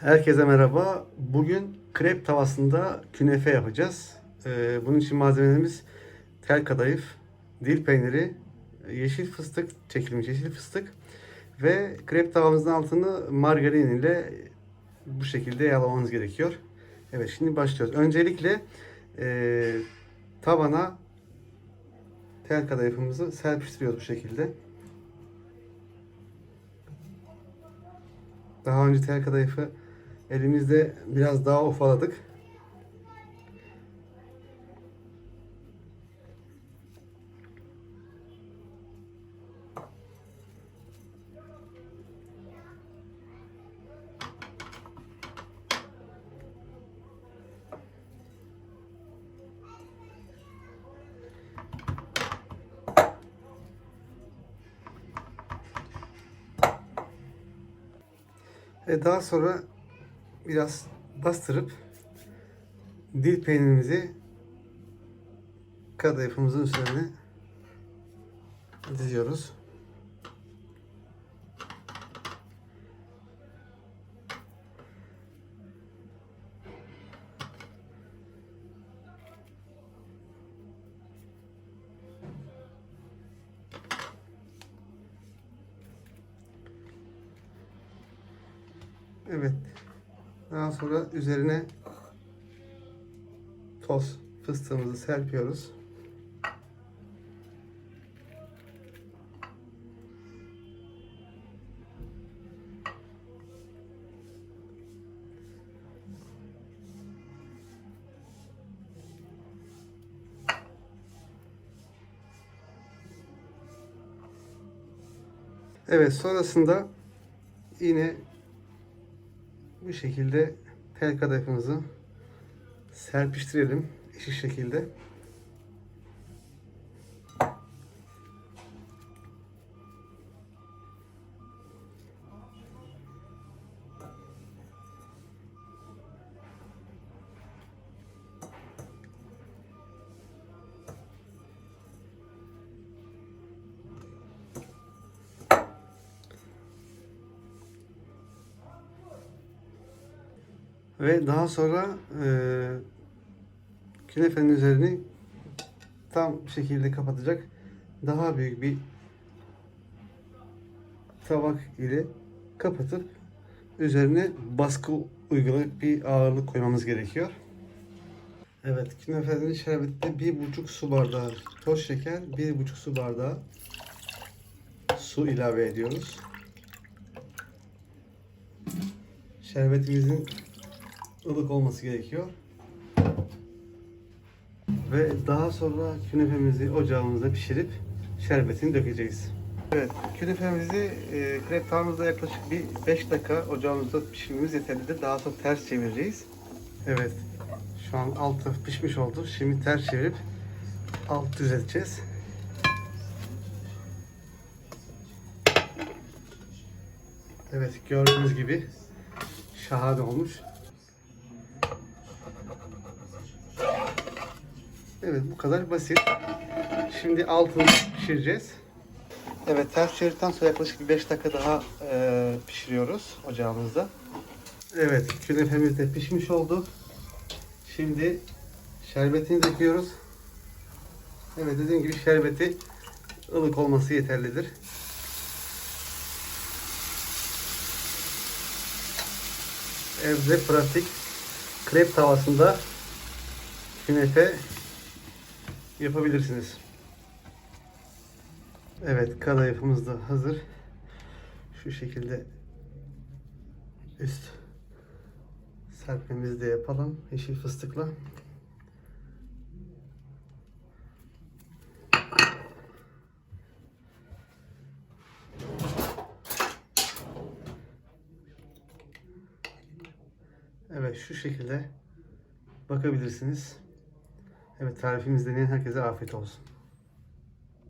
Herkese merhaba. Bugün krep tavasında künefe yapacağız. Ee, bunun için malzemelerimiz tel kadayıf, dil peyniri, yeşil fıstık, çekilmiş yeşil fıstık ve krep tavamızın altını margarin ile bu şekilde yağlamanız gerekiyor. Evet şimdi başlıyoruz. Öncelikle e, tavana tel kadayıfımızı serpiştiriyoruz bu şekilde. Daha önce tel kadayıfı elimizde biraz daha ufaladık. Ve daha sonra biraz bastırıp dil peynirimizi kadayıfımızın üzerine diziyoruz. Evet. Daha sonra üzerine toz fıstığımızı serpiyoruz. Evet sonrasında yine bu şekilde tel kadayıfımızı serpiştirelim eşit şekilde. Ve daha sonra e, künefenin üzerini tam şekilde kapatacak daha büyük bir tabak ile kapatıp üzerine baskı uygulayıp bir ağırlık koymamız gerekiyor. Evet, künefenin şerbetinde bir buçuk su bardağı toz şeker, bir buçuk su bardağı su ilave ediyoruz. Şerbetimizin ılık olması gerekiyor. Ve daha sonra künefemizi ocağımızda pişirip şerbetini dökeceğiz. Evet, künefemizi e, krep tavamızda yaklaşık bir 5 dakika ocağımızda pişirmemiz yeterlidir. Daha sonra ters çevireceğiz. Evet, şu an altı pişmiş oldu. Şimdi ters çevirip alt düzelteceğiz. Evet, gördüğünüz gibi şahane olmuş. Evet bu kadar basit. Şimdi altını pişireceğiz. Evet ters çevirdikten sonra yaklaşık bir 5 dakika daha e, pişiriyoruz ocağımızda. Evet künefemiz de pişmiş oldu. Şimdi şerbetini döküyoruz. Evet dediğim gibi şerbeti ılık olması yeterlidir. Evde pratik krep tavasında künefe yapabilirsiniz. Evet kadayıfımız da hazır. Şu şekilde üst serpmemizi de yapalım yeşil fıstıkla. Evet şu şekilde bakabilirsiniz. Evet tarifimizi deneyen herkese afiyet olsun.